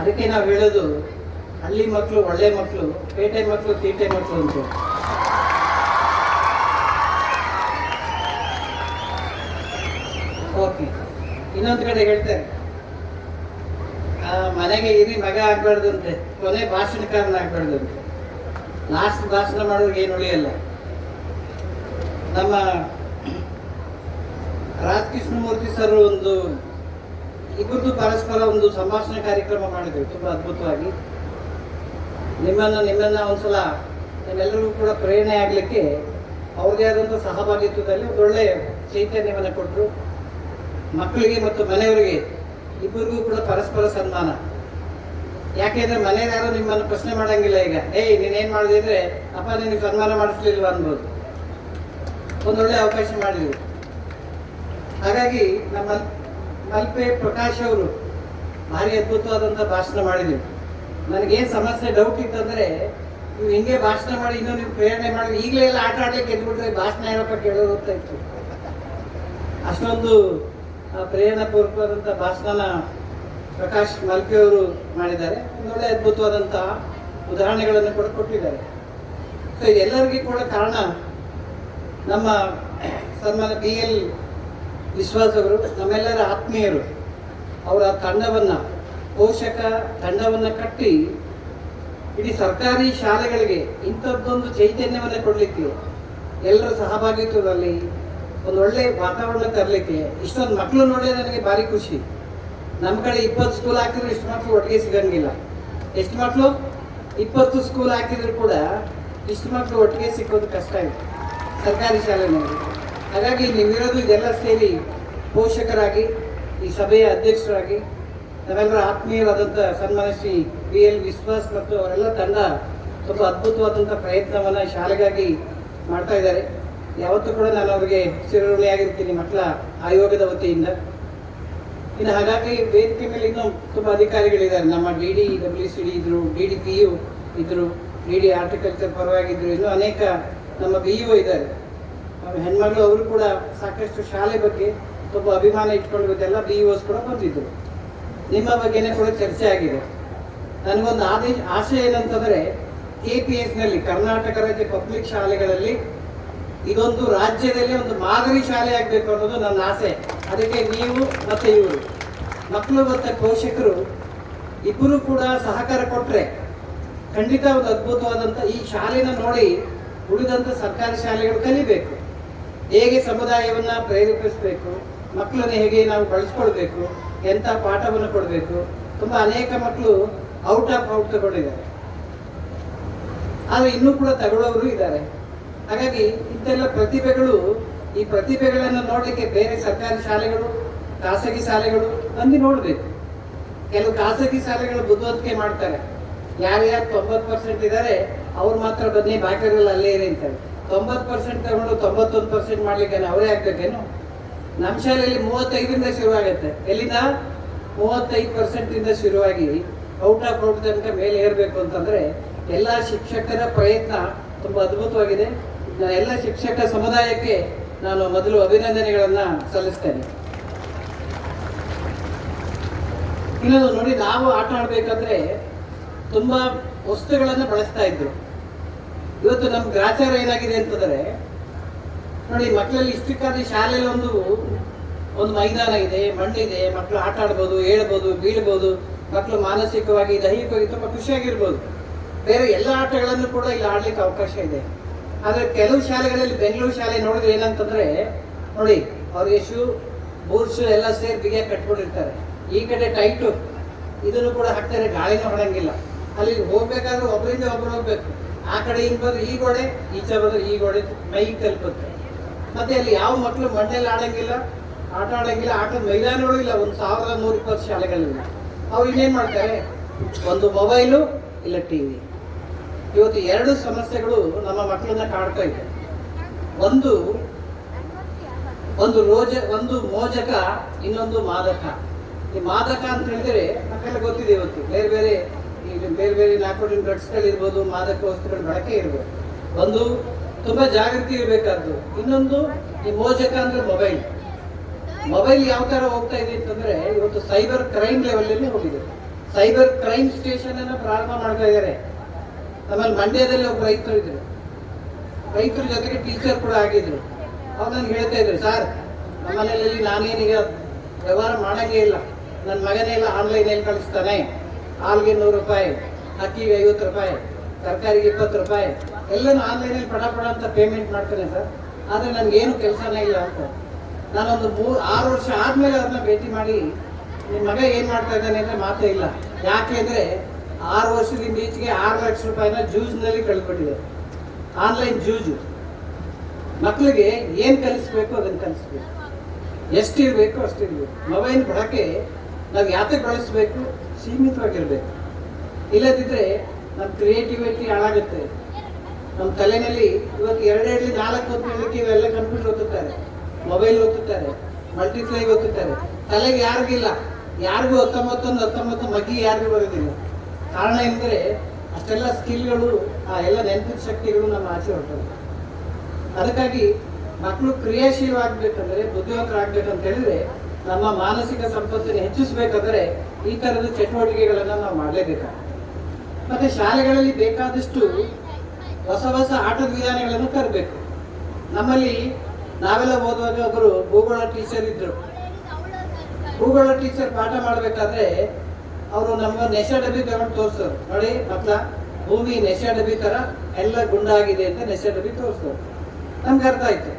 ಅದಕ್ಕೆ ನಾವು ಹೇಳೋದು, ಹಳ್ಳಿ ಮಕ್ಕಳು ಒಳ್ಳೆ ಮಕ್ಕಳು ಪೇಟೆ ಮಕ್ಕಳು ತೀಟೆ ಮಕ್ಕಳು ಅಂತ. ಓಕೆ. ಇನ್ನೊಂದು ಕಡೆ ಹೇಳ್ತಾರೆ ಮನೆಗೆ ಇರಿ, ಮಗ ಆಗ್ಬಾರ್ದು ಅಂತೆ. ಕೊನೆ ಭಾಷಣಕಾರನ ಆಗ್ಬಾರ್ದು ಅಂತೆ. ಲಾಸ್ಟ್ ಭಾಷಣ ಮಾಡೋರಿಗೆ ಏನು ಉಳಿಯಲ್ಲ. ನಮ್ಮ ರಾಜಕೃಷ್ಣಮೂರ್ತಿ ಸರ್ ಒಂದು ಇಬ್ಬರದು ಪರಸ್ಪರ ಒಂದು ಸಂಭಾಷಣೆ ಕಾರ್ಯಕ್ರಮ ಮಾಡಿದ್ರು, ತುಂಬಾ ಅದ್ಭುತವಾಗಿ. ನಿಮ್ಮನ್ನ ನಿಮ್ಮನ್ನ ಒಂದ್ಸಲ ನಿಮ್ಮೆಲ್ಲರಿಗೂ ಕೂಡ ಪ್ರೇರಣೆ ಆಗಲಿಕ್ಕೆ ಅವ್ರದೇ ಆದಂಥ ಸಹಭಾಗಿತ್ವದಲ್ಲಿ ಒಂದು ಒಳ್ಳೆ ಚೈತನ್ಯವನ್ನು ಕೊಟ್ಟರು ಮಕ್ಕಳಿಗೆ ಮತ್ತು ಮನೆಯವರಿಗೆ ಇಬ್ಬರಿಗೂ ಕೂಡ ಪರಸ್ಪರ ಸನ್ಮಾನ. ಯಾಕೆಂದ್ರೆ ಮನೆಯವ್ರು ಯಾರು ನಿಮ್ಮನ್ನು ಪ್ರಶ್ನೆ ಮಾಡಂಗಿಲ್ಲ ಈಗ. ಏಯ್, ನೀನೇನು ಮಾಡಿದೆ ಅಂದ್ರೆ, ಅಪ್ಪ ನಿನಗೆ ಸನ್ಮಾನ ಮಾಡಿಸ್ಲಿಲ್ವಾ? ಅನ್ಬೋದು ಒಂದೊಳ್ಳೆ ಅವಕಾಶ ಮಾಡಿದ್ವಿ ಹಾಗಾಗಿ ನಮ್ಮ ಮಲ್ಪೆ ಪ್ರಕಾಶ್ ಅವರು ಭಾರಿ ಅದ್ಭುತವಾದಂಥ ಭಾಷಣ ಮಾಡಿದ್ವಿ ನನಗೇನು ಸಮಸ್ಯೆ ಡೌಟ್ ಇತ್ತಂದ್ರೆ ನೀವು ಹಿಂಗೆ ಭಾಷಣ ಮಾಡಿ, ಇನ್ನೂ ನೀವು ಪ್ರೇರಣೆ ಮಾಡಿ, ಈಗಲೇ ಎಲ್ಲ ಆಟ ಆಡ್ಲಿಕ್ಕೆ ಎದ್ಬಿಟ್ರೆ ಭಾಷಣ ಏನಪ್ಪ ಕೇಳೋದು ಅಂತ ಇತ್ತು. ಅಷ್ಟೊಂದು ಪ್ರೇರಣಾಪೂರ್ವಕವಾದಂಥ ಭಾಷಣನ ಪ್ರಕಾಶ್ ಮಲ್ಪೆ ಅವರು ಮಾಡಿದ್ದಾರೆ. ಒಳ್ಳೆ ಅದ್ಭುತವಾದಂಥ ಉದಾಹರಣೆಗಳನ್ನು ಕೂಡ ಕೊಟ್ಟಿದ್ದಾರೆ. ಸೊ ಇದೆಲ್ಲರಿಗೂ ಕೂಡ ಕಾರಣ ನಮ್ಮ ಸನ್ಮಾನ ಬಿ ಎಲ್ ವಿಶ್ವಾಸ್ ಅವರು ನಮ್ಮೆಲ್ಲರ ಆತ್ಮೀಯರು, ಅವರ ತಂಡವನ್ನು, ಪೋಷಕ ತಂಡವನ್ನು ಕಟ್ಟಿ ಇಡೀ ಸರ್ಕಾರಿ ಶಾಲೆಗಳಿಗೆ ಇಂಥದ್ದೊಂದು ಚೈತನ್ಯವನ್ನು ಕೊಡಲಿಕ್ಕೆ ಎಲ್ಲರ ಸಹಭಾಗಿತ್ವದಲ್ಲಿ ಒಂದು ಒಳ್ಳೆ ವಾತಾವರಣ ತರಲಿಕ್ಕೆ ಇಷ್ಟೊಂದು ಮಕ್ಕಳು ನೋಡಿ ನನಗೆ ಭಾರಿ ಖುಷಿ. ನಮ್ಮ ಕಡೆ ಇಪ್ಪತ್ತು ಸ್ಕೂಲ್ ಹಾಕಿದ್ರು ಇಷ್ಟು ಮಕ್ಕಳು ಒಟ್ಟಿಗೆ ಸಿಗಂಗಿಲ್ಲ. ಎಷ್ಟು ಮಕ್ಕಳು ಇಪ್ಪತ್ತು ಸ್ಕೂಲ್ ಹಾಕಿದ್ರು ಕೂಡ ಇಷ್ಟು ಮಕ್ಕಳು ಒಟ್ಟಿಗೆ ಸಿಕ್ಕೋದು ಕಷ್ಟ ಇದೆ ಸರ್ಕಾರಿ ಶಾಲೆನಲ್ಲಿ. ಹಾಗಾಗಿ ನೀವಿರೋದು ಇದೆಲ್ಲ ಸೇರಿ ಪೋಷಕರಾಗಿ, ಈ ಸಭೆಯ ಅಧ್ಯಕ್ಷರಾಗಿ ನಾವೆಲ್ಲರ ಆತ್ಮೀಯರಾದಂಥ ಸನ್ಮಾನ ಶ್ರೀ ಬಿ ಎಲ್ ವಿಶ್ವಾಸ್ ಮತ್ತು ಅವರೆಲ್ಲ ತಂಡ ತುಂಬ ಅದ್ಭುತವಾದಂಥ ಪ್ರಯತ್ನವನ್ನು ಶಾಲೆಗಾಗಿ ಮಾಡ್ತಾ ಇದ್ದಾರೆ. ಯಾವತ್ತೂ ಕೂಡ ನಾನು ಅವರಿಗೆ ಚಿರಋಣಿಯಾಗಿರ್ತೀನಿ ಮಕ್ಕಳ ಆಯೋಗದ ವತಿಯಿಂದ. ಇನ್ನು ಹಾಗಾಗಿ ವೇದಿಕೆ ಮೇಲೆ ಇನ್ನೂ ತುಂಬ ಅಧಿಕಾರಿಗಳಿದ್ದಾರೆ. ನಮ್ಮ D D W C D ಇದ್ರು, ಡಿ ಡಿ ಪಿ ಯು ಇದ್ರು, ಡಿ ಡಿ ಆರ್ಟಿಕಲ್ಚರ್ ಪರವಾಗಿದ್ರು, ಇನ್ನೂ ಅನೇಕ ನಮ್ಮ ಬಿ ಇ ಇದ್ದಾರೆ. ಆಮೇಲೆ ಹೆಣ್ಮಗಳು ಅವರು ಕೂಡ ಸಾಕಷ್ಟು ಶಾಲೆ ಬಗ್ಗೆ ತುಂಬ ಅಭಿಮಾನ ಇಟ್ಕೊಂಡು ಎಲ್ಲ ಬಿ ಓಸ್ ಕೂಡ ಬಂದಿದ್ದರು ನಿಮ್ಮ ಬಗ್ಗೆನೇ ಕೂಡ ಚರ್ಚೆ ಆಗಿದೆ. ನನಗೊಂದು ಆದೇಶ ಆಶೆ ಏನಂತಂದ್ರೆ ಕೆ ಪಿ ಎಸ್ನಲ್ಲಿ ಕರ್ನಾಟಕ ರಾಜ್ಯ ಪಬ್ಲಿಕ್ ಶಾಲೆಗಳಲ್ಲಿ ಇದೊಂದು ರಾಜ್ಯದಲ್ಲಿ ಒಂದು ಮಾದರಿ ಶಾಲೆ ಆಗಬೇಕು ಅನ್ನೋದು ನನ್ನ ಆಸೆ. ಅದಕ್ಕೆ ನೀವು ಮತ್ತೆ ಇವರು, ಮಕ್ಕಳು ಮತ್ತು ಪೋಷಕರು ಇಬ್ಬರು ಕೂಡ ಸಹಕಾರ ಕೊಟ್ಟರೆ ಖಂಡಿತ ಒಂದು ಅದ್ಭುತವಾದಂಥ ಈ ಶಾಲೆನ ನೋಡಿ ಉಳಿದಂಥ ಸರ್ಕಾರಿ ಶಾಲೆಗಳು ಕಲಿಬೇಕು. ಹೇಗೆ ಸಮುದಾಯವನ್ನ ಪ್ರೇರೇಪಿಸಬೇಕು, ಮಕ್ಕಳನ್ನು ಹೇಗೆ ನಾವು ಬಳಸ್ಕೊಳ್ಬೇಕು ಎಂಥ ಪಾಠವನ್ನು ಕೊಡಬೇಕು, ತುಂಬ ಅನೇಕ ಮಕ್ಕಳು ಔಟ್ ಆಫ್ ಔಟ್ ತಗೊಂಡಿದ್ದಾರೆ. ಆದರೆ ಇನ್ನೂ ಕೂಡ ತಗೊಳ್ಳೋರು ಇದ್ದಾರೆ. ಹಾಗಾಗಿ ಇಂತೆಲ್ಲ ಪ್ರತಿಭೆಗಳು, ಈ ಪ್ರತಿಭೆಗಳನ್ನು ನೋಡಲಿಕ್ಕೆ ಬೇರೆ ಸರ್ಕಾರಿ ಶಾಲೆಗಳು, ಖಾಸಗಿ ಶಾಲೆಗಳು ಬಂದು ನೋಡಬೇಕು. ಕೆಲವು ಖಾಸಗಿ ಶಾಲೆಗಳು ಬುದ್ಧಿವಂತಿಕೆ ಮಾಡ್ತಾರೆ. ಯಾರ್ಯಾರು ತೊಂಬತ್ತು ಪರ್ಸೆಂಟ್ ಇದ್ದಾರೆ ಅವ್ರು ಮಾತ್ರ ಬನ್ನಿ, ಬಾಕಿಗಳಲ್ಲಿ ಅಲ್ಲೇ ಇರಿ ಅಂತಾರೆ ತೊಂಬತ್ತು ಪರ್ಸೆಂಟ್ ತಗೊಂಡು ತೊಂಬತ್ತೊಂದು ಪರ್ಸೆಂಟ್ ಮಾಡ್ಲಿಕ್ಕೆ ಅವರೇ ಆಗ್ಬೇಕೇನು ನಮ್ಮ ಶಾಲೆಯಲ್ಲಿ ಮೂವತ್ತೈದರಿಂದ ಶುರುವಾಗುತ್ತೆ. ಎಲ್ಲಿಂದ? ಮೂವತ್ತೈದು ಪರ್ಸೆಂಟಿಂದ ಶುರುವಾಗಿ ಔಟ್ ಆಫ್ ಔಟ್ ತನಕ ಮೇಲೆ ಏರಬೇಕು ಅಂತಂದ್ರೆ ಎಲ್ಲ ಶಿಕ್ಷಕರ ಪ್ರಯತ್ನ ತುಂಬಾ ಅದ್ಭುತವಾಗಿದೆ. ಎಲ್ಲ ಶಿಕ್ಷಕ ಸಮುದಾಯಕ್ಕೆ ನಾನು ಮೊದಲು ಅಭಿನಂದನೆಗಳನ್ನು ಸಲ್ಲಿಸ್ತೇನೆ. ಇನ್ನೊಂದು ನೋಡಿ, ನಾವು ಆಟ ಆಡಬೇಕಂದ್ರೆ ತುಂಬಾ ವಸ್ತುಗಳನ್ನು ಬಳಸ್ತಾ ಇದ್ರು. ಇವತ್ತು ನಮ್ಮ ಗ್ರಾಚಾರ ಏನಾಗಿದೆ ಅಂತಂದ್ರೆ, ನೋಡಿ, ಮಕ್ಕಳಲ್ಲಿ ಇಷ್ಟಕ್ಕಾಗಿ ಶಾಲೆಯಲ್ಲಿ ಒಂದು ಒಂದು ಮೈದಾನ ಇದೆ, ಮಣ್ಣಿದೆ, ಮಕ್ಕಳು ಆಟ ಆಡ್ಬೋದು, ಹೇಳ್ಬೋದು, ಬೀಳ್ಬೋದು, ಮಕ್ಕಳು ಮಾನಸಿಕವಾಗಿ, ದೈಹಿಕವಾಗಿ ತುಂಬ ಖುಷಿಯಾಗಿರ್ಬೋದು. ಬೇರೆ ಎಲ್ಲ ಆಟಗಳನ್ನು ಕೂಡ ಇಲ್ಲಿ ಆಡ್ಲಿಕ್ಕೆ ಅವಕಾಶ ಇದೆ. ಆದರೆ ಕೆಲವು ಶಾಲೆಗಳಲ್ಲಿ, ಬೆಂಗಳೂರು ಶಾಲೆ ನೋಡಿದ್ರೆ ಏನಂತಂದ್ರೆ, ನೋಡಿ, ಅವ್ರಿಗೆ ಶೂ, ಬೂಟ್ಸ್ ಎಲ್ಲ ಸೇರಿ ಬಿಗೆ ಕಟ್ಬಿಟ್ಟಿರ್ತಾರೆ. ಈ ಕಡೆ ಟೈಟು, ಇದನ್ನು ಕೂಡ ಹಾಕ್ತಾರೆ, ಗಾಳಿನೂ ಹೊಡಂಗಿಲ್ಲ ಅಲ್ಲಿ ಹೋಗ್ಬೇಕಾದ್ರೆ ಒಬ್ಬರಿಂದ ಒಬ್ರು ಹೋಗ್ಬೇಕು. ಆ ಕಡೆಯಿಂದ ಬಂದ್ರೆ ಈ ಗೋಡೆ ಈಚೆ ಬಂದ್ರೆ ಈ ಗೋಡೆ ಮೈ ತಲುಪುತ್ತೆ. ಮತ್ತೆ ಅಲ್ಲಿ ಯಾವ ಮಕ್ಕಳು ಮಣ್ಣಲ್ಲಿ ಆಡಂಗಿಲ್ಲ, ಆಟ ಆಡಂಗಿಲ್ಲ, ಆಟದ ಮೈದಾನಗಳು ಇಲ್ಲ, ಒಂದು ಸಾವಿರದ ನೂರ ಇಪ್ಪತ್ತು ಶಾಲೆಗಳಿಲ್ಲ ಅವ್ರು ಇನ್ನೇನ್ ಮಾಡ್ತಾರೆ? ಒಂದು ಮೊಬೈಲು ಇಲ್ಲ ಟಿವಿ ಇವತ್ತು ಎರಡು ಸಮಸ್ಯೆಗಳು ನಮ್ಮ ಮಕ್ಕಳನ್ನ ಕಾಡ್ತಾ ಇದೆ. ಒಂದು ಒಂದು ರೋಜ, ಒಂದು ಮೋಜಕ, ಇನ್ನೊಂದು ಮಾದಕ. ಈ ಮಾದಕ ಅಂತ ಹೇಳಿದ್ರೆ ಮಕ್ಕಳಿಗೆ ಗೊತ್ತಿದೆ ಇವತ್ತು. ಬೇರೆ ಬೇರೆ ಈಗ ಬೇರೆ ಬೇರೆ ನಾಲ್ಕು ಡ್ರಗ್ಸ್ಗಳಿರ್ಬೋದು ಮಾದಕ ವಸ್ತುಗಳ ಬಳಕೆ ಇರ್ಬೋದು. ಒಂದು ತುಂಬಾ ಜಾಗೃತಿ ಇರಬೇಕಾದ್ದು. ಇನ್ನೊಂದು ಈ ಮೋಜಕ ಅಂದ್ರೆ ಮೊಬೈಲ್. ಮೊಬೈಲ್ ಯಾವ ತರ ಹೋಗ್ತಾ ಇದೆ ಅಂತಂದ್ರೆ, ಇವತ್ತು ಸೈಬರ್ ಕ್ರೈಮ್ ಲೆವೆಲ್ ಅಲ್ಲಿ ಹೋಗಿದೆ. ಸೈಬರ್ ಕ್ರೈಮ್ ಸ್ಟೇಷನ್ ಅನ್ನು ಪ್ರಾರಂಭ ಮಾಡ್ತಾ ಇದ್ದಾರೆ ನಮ್ಮಲ್ಲಿ ಮಂಡ್ಯದಲ್ಲಿ ಒಬ್ಬ ರೈತರು ಇದ್ರು. ರೈತರ ಜೊತೆಗೆ ಟೀಚರ್ ಕೂಡ ಆಗಿದ್ರು. ಅವ್ರು ನನಗೆ ಹೇಳ್ತಾ ಇದ್ರು, ಸರ್ ಮನೆಯಲ್ಲಿ ನಾನೇನೀಗ ವ್ಯವಹಾರ ಮಾಡಂಗೇ ಇಲ್ಲ. ನನ್ನ ಮಗನೇ ಎಲ್ಲ ಆನ್ಲೈನಲ್ಲಿ ಕಳಿಸ್ತಾನೆ. ಹಾಲ್ಗೆ ನೂರು ರೂಪಾಯಿ, ಅಕ್ಕಿಗೆ ಐವತ್ತು ರೂಪಾಯಿ, ತರಕಾರಿಗೆ ಇಪ್ಪತ್ತು ರೂಪಾಯಿ, ಎಲ್ಲನೂ ಆನ್ಲೈನಲ್ಲಿ ಪಡ ಪಡ ಅಂತ ಪೇಮೆಂಟ್ ಮಾಡ್ತೇನೆ ಸರ್ ಆದರೆ ನನಗೇನು ಕೆಲಸನೇ ಇಲ್ಲ ಅಂತ. ನಾನೊಂದು ಮೂರು ಆರು ವರ್ಷ ಆದಮೇಲೆ ಅದನ್ನ ಭೇಟಿ ಮಾಡಿ ನಿಮ್ಮ ಮಗ ಏನು ಮಾಡ್ತಾ ಇದ್ದಾನೆ ಅಂದರೆ ಮಾತೇ ಇಲ್ಲ. ಯಾಕೆ ಅಂದರೆ ಆರು ವರ್ಷದಿಂದ ಈಚೆಗೆ ಆರು ಲಕ್ಷ ರೂಪಾಯಿನ ಜ್ಯೂಸ್ನಲ್ಲಿ ಕಳ್ಕೊಂಡಿದೆ. ಆನ್ಲೈನ್ ಜ್ಯೂಜು ಮಕ್ಕಳಿಗೆ ಏನು ಕಲಿಸ್ಬೇಕು ಅದನ್ನು ಕಲಿಸ್ಬೇಕು. ಎಷ್ಟಿರಬೇಕು ಅಷ್ಟಿರಬೇಕು. ಮೊಬೈಲ್ ಬಳಕೆ ನಾವು ಯಾತಕ್ಕೆ ಬಳಸಬೇಕು? ಸೀಮಿತವಾಗಿರ್ಬೇಕು. ಇಲ್ಲದಿದ್ದರೆ ನಮ್ಮ ಕ್ರಿಯೇಟಿವಿಟಿ ಹಾಳಾಗುತ್ತೆ. ನಮ್ಮ ತಲೆಯಲ್ಲಿ ಇವತ್ತು ಎರಡೆರಡು, ನಾಲ್ಕು ಓದ್ಕೊಳ್ಳಿಕ್ಕೆ ಇವೆಲ್ಲ ಕಂಪ್ಯೂಟರ್ ಓದುತ್ತಾರೆ ಮೊಬೈಲ್ ಓದುತ್ತಾರೆ ಮಲ್ಟಿಪ್ಲೈ ಓದುತ್ತಾರೆ ತಲೆಗೆ ಯಾರಿಗಿಲ್ಲ ಯಾರಿಗೂ ಹತ್ತೊಂಬತ್ತೊಂದು, ಹತ್ತೊಂಬತ್ತು ಮಗ್ಗಿ ಯಾರಿಗೂ ಬರೋದಿಲ್ಲ. ಕಾರಣ ಎಂದರೆ ಅಷ್ಟೆಲ್ಲ ಸ್ಕಿಲ್ಗಳು ಆ ಎಲ್ಲ ನೆನಪಿನ ಶಕ್ತಿಗಳು ನಮ್ಮ ಆಚೆ ಹೊರಟವು. ಅದಕ್ಕಾಗಿ ಮಕ್ಕಳು ಕ್ರಿಯಾಶೀಲವಾಗಬೇಕಂದ್ರೆ ಬುದ್ಧಿವಂತರಾಗಬೇಕಂತ ಹೇಳಿದ್ರೆ ನಮ್ಮ ಮಾನಸಿಕ ಸಂಪತ್ತನ್ನು ಹೆಚ್ಚಿಸಬೇಕಾದರೆ ಈ ಥರದ ಚಟುವಟಿಕೆಗಳನ್ನು ನಾವು ಮಾಡಲೇಬೇಕಾಗುತ್ತೆ. ಮತ್ತೆ ಶಾಲೆಗಳಲ್ಲಿ ಬೇಕಾದಷ್ಟು ಹೊಸ ಹೊಸ ಆಟದ ವಿಧಾನಗಳನ್ನು ತರಬೇಕು. ನಮ್ಮಲ್ಲಿ ನಾವೆಲ್ಲ ಓದುವಾಗ ಒಬ್ಬರು ಭೂಗೋಳ ಟೀಚರ್ ಇದ್ದರು ಭೂಗೋಳ ಟೀಚರ್ ಪಾಠ ಮಾಡಬೇಕಾದ್ರೆ ಅವರು ನಮ್ಮ ನೆಶ ಡಬ್ಬಿ ತಗೊಂಡು ತೋರಿಸೋರು. ನೋಡಿ ಮಕ್ಕಳ ಭೂಮಿ ನೆಸ ಡಬ್ಬಿ ಥರ ಎಲ್ಲ ಗುಂಡಾಗಿದೆ ಅಂತ ನೆಶ ಡಬ್ಬಿ ತೋರಿಸೋರು. ನಮ್ಗೆ ಅರ್ಥ ಆಯ್ತು.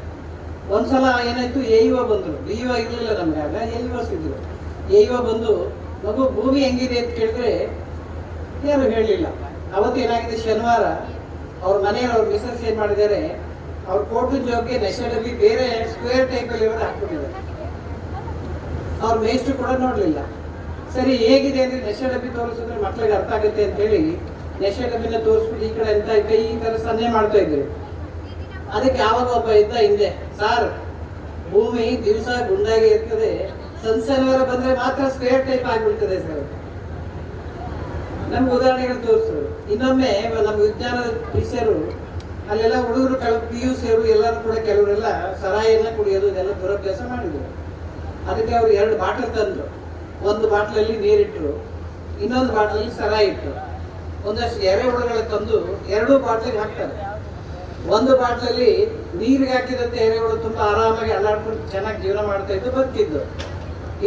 ಒಂದ್ಸಲ ಏನಾಯ್ತು ಎ ಇವ ಬಂದ್ರು ಬಿ ಇವ ಇರ್ಲಿಲ್ಲ ನಮ್ಗೆ, ಆಗ ಎ ಸಿದ್ರು ಎ ಬಂದು, ಮಗು, ಭೂಮಿ ಹೆಂಗಿದೆ ಅಂತ ಕೇಳಿದ್ರೆ ಯಾರು ಹೇಳಲಿಲ್ಲ ಅವತ್ತು ಏನಾಗಿದೆ, ಶನಿವಾರ ಅವ್ರ ಮನೆಯವ್ರು ಮಿಸಸ್ ಏನ್ ಮಾಡಿದ್ದಾರೆ, ಅವ್ರ ಕೋಟು ಜೋಗ್ಗೆ ನೆಶ ಡಬ್ಬಿ ಬೇರೆ ಸ್ಕ್ವೇರ್ ಟೈಪಲ್ಲಿ ಇರೋದು ಹಾಕ್ಬಿಟ್ಟಿದ್ದಾರೆ. ಅವ್ರ ಮೇಷ್ಟ್ರು ಕೂಡ ನೋಡಲಿಲ್ಲ. ಸರಿ, ಹೇಗಿದೆ ಅಂದ್ರೆ ನೆಶ ಡಬ್ಬಿ ತೋರಿಸಿದ್ರೆ ಮಕ್ಳಿಗೆ ಅರ್ಥ ಆಗುತ್ತೆ ಅಂತ ಹೇಳಿ ನೆಶ ಡಬ್ಬಿನ ತೋರಿಸ್ಬಿಟ್ಟು ಈ ಕಡೆ ಎಂತ ಕೈ ಈ ತರ ಸನ್ನೆ ಮಾಡ್ತಾ ಇದ್ರು. ಅದಕ್ಕೆ ಯಾವಾಗ ಒಬ್ಬ ಇದ್ದ ಹಿಂದೆ, ಸಾರ್, ಭೂಮಿ ದಿವಸ ಗುಂಡಾಗಿ ಇರ್ತದೆ. ಸಂಸನವರ ಬಂದ್ರೆ ಮಾತ್ರ ಸ್ಕ್ವೇರ್ ಟೈಪ್ ಆಗ್ಬಿಡ್ತದೆ ಸರ್. ನಮ್ಗೆ ಉದಾಹರಣೆಗಳು ತೋರಿಸಿದ್ರು ಇನ್ನೊಮ್ಮೆ ನಮ್ಮ ವಿಜ್ಞಾನದ ಟೀಚರು, ಅಲ್ಲೆಲ್ಲ ಹುಡುಗರು ಕಳ ಪಿ ಯು ಸಿಯರು ಎಲ್ಲರೂ ಕೂಡ ಕೆಲವರೆಲ್ಲ ಸರಾಯನ್ನ ಕುಡಿಯೋದು ಇದೆಲ್ಲ ದುರಭ್ಯಾಸ ಮಾಡಿದ್ರು. ಅದಕ್ಕೆ ಅವ್ರು ಎರಡು ಬಾಟಲ್ ತಂದ್ರು. ಒಂದು ಬಾಟ್ಲಲ್ಲಿ ನೀರಿಟ್ಟರು ಇನ್ನೊಂದು ಬಾಟ್ಲಲ್ಲಿ ಸರಾಯಿ ಇಟ್ಟರು ಒಂದಷ್ಟು ಎರೆ ಎರೆಹುಳುಗಳ ತಂದು ಎರಡೂ ಬಾಟ್ಲಿಗೆ ಹಾಕ್ತಾರೆ. ಒಂದು ಬಾಟ್ಲಲ್ಲಿ ನೀರಿಗೆ ಹಾಕಿದಂತೆ ಎರೆಹುಳು ತುಂಬಾ ಆರಾಮಾಗಿ ಅಲ್ಲಾಡ್ಕೊಂಡು ಚೆನ್ನಾಗಿ ಜೀವನ ಮಾಡ್ತಾ ಇದ್ದು ಬದುಕಿದ್ದು.